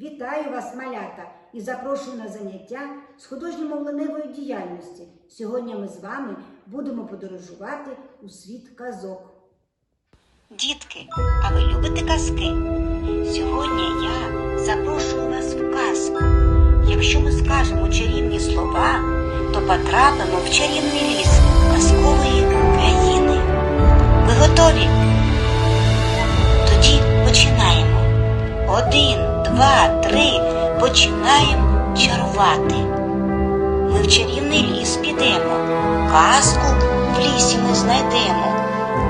Вітаю вас, малята, і запрошую на заняття з художньо-мовленевої діяльності. Сьогодні ми з вами будемо подорожувати у світ казок. Дітки, а ви любите казки? Сьогодні я запрошую вас в казку. Якщо ми скажемо чарівні слова, то потрапимо в чарівний ліс Починаємо чарувати. Ми в чарівний ліс підемо, казку в лісі ми знайдемо.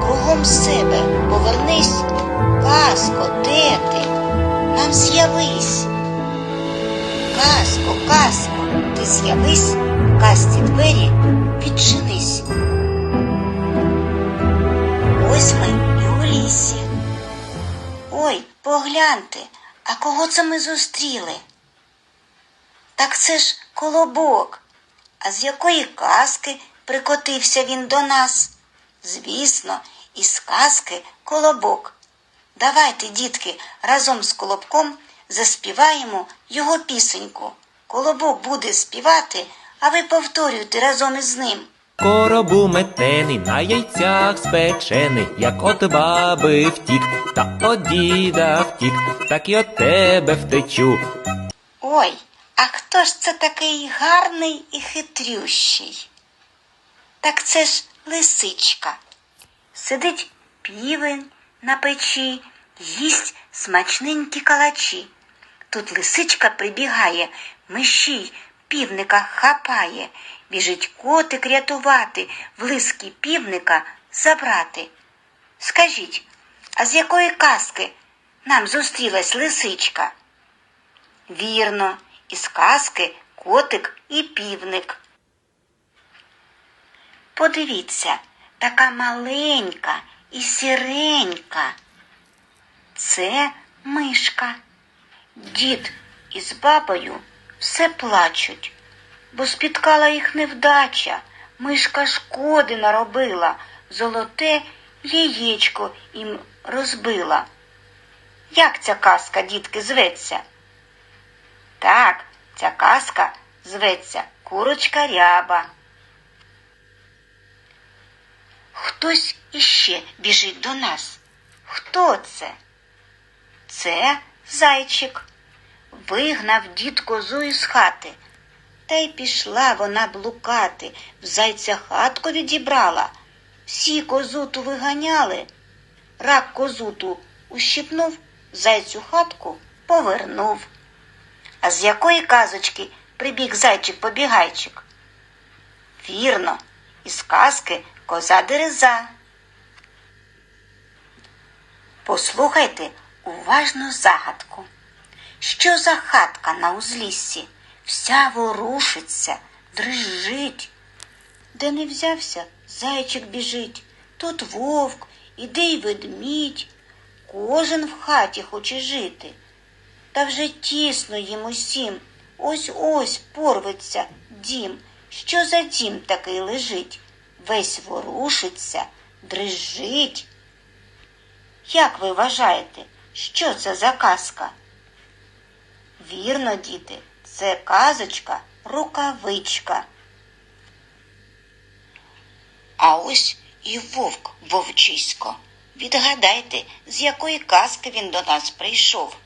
Кругом себе повернись, казко, де ти? Нам з'явись. Казко, казко, ти з'явись, казці двері відчинись. Ось ми і у лісі. Ой, погляньте, а кого це ми зустріли? Так це ж колобок. А з якої казки прикотився він до нас? Звісно, із казки колобок. Давайте, дітки, разом з колобком заспіваємо його пісеньку. Колобок буде співати, а ви повторюйте разом із ним. Коробу метений, на яйцях спечений, як от баби втік, та от діда втік, так і от тебе втечу. Ой, а хто ж це такий гарний і хитрющий? Так це ж лисичка. Сидить півень на печі, їсть смачненькі калачі. Тут лисичка прибігає, мишій півника хапає, біжить котик рятувати, влиски півника забрати. Скажіть, а з якої казки нам зустрілась лисичка? Вірно, із казки котик і півник. Подивіться, така маленька і сіренька. Це мишка. Дід із бабою все плачуть, бо спіткала їх невдача. Мишка шкоди наробила, золоте яєчко їм розбила. Як ця казка, дітки, зветься? Так, ця казка зветься Курочка ряба. Хтось іще біжить до нас. Хто це? Це зайчик. Вигнав дід козу із хати. Та й пішла вона блукати, в зайця хатку відібрала. Всі козуту виганяли. Рак козуту ущипнув, зайцю хатку повернув. А з якої казочки прибіг зайчик-побігайчик? Вірно, із казки коза дереза. Послухайте уважно загадку. Що за хатка на узліссі? Вся ворушиться, дрижить. Де не взявся, зайчик біжить. Тут вовк, іде й ведмідь. Кожен в хаті хоче жити. Та вже тісно їм усім. Ось ось порветься дім. Що за дім такий лежить? Весь ворушиться, дрижить. Як ви вважаєте, що це за казка? Вірно, діти, це казочка рукавичка. А ось і вовк вовчисько. Відгадайте, з якої казки він до нас прийшов.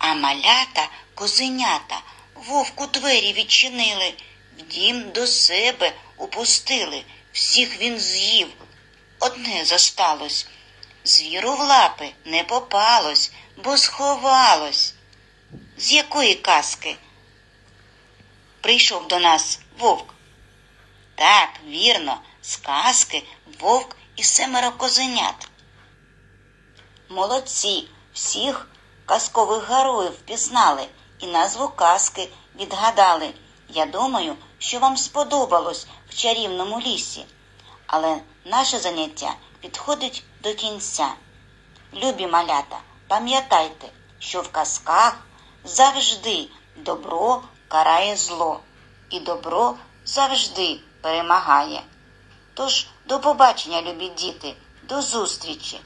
А малята, козенята, вовку двері відчинили, в дім до себе упустили. Всіх він з'їв. Одне зосталось. Звіру в лапи не попалось, бо сховалось. З якої казки прийшов до нас вовк? Так, вірно, з казки вовк і семеро козенят. Молодці, всіх казкових героїв впізнали і назву казки відгадали. Я думаю, що вам сподобалось в чарівному лісі. Але наше заняття підходить до кінця. Любі малята, пам'ятайте, що в казках завжди добро карає зло, і добро завжди перемагає. Тож до побачення, любі діти, до зустрічі!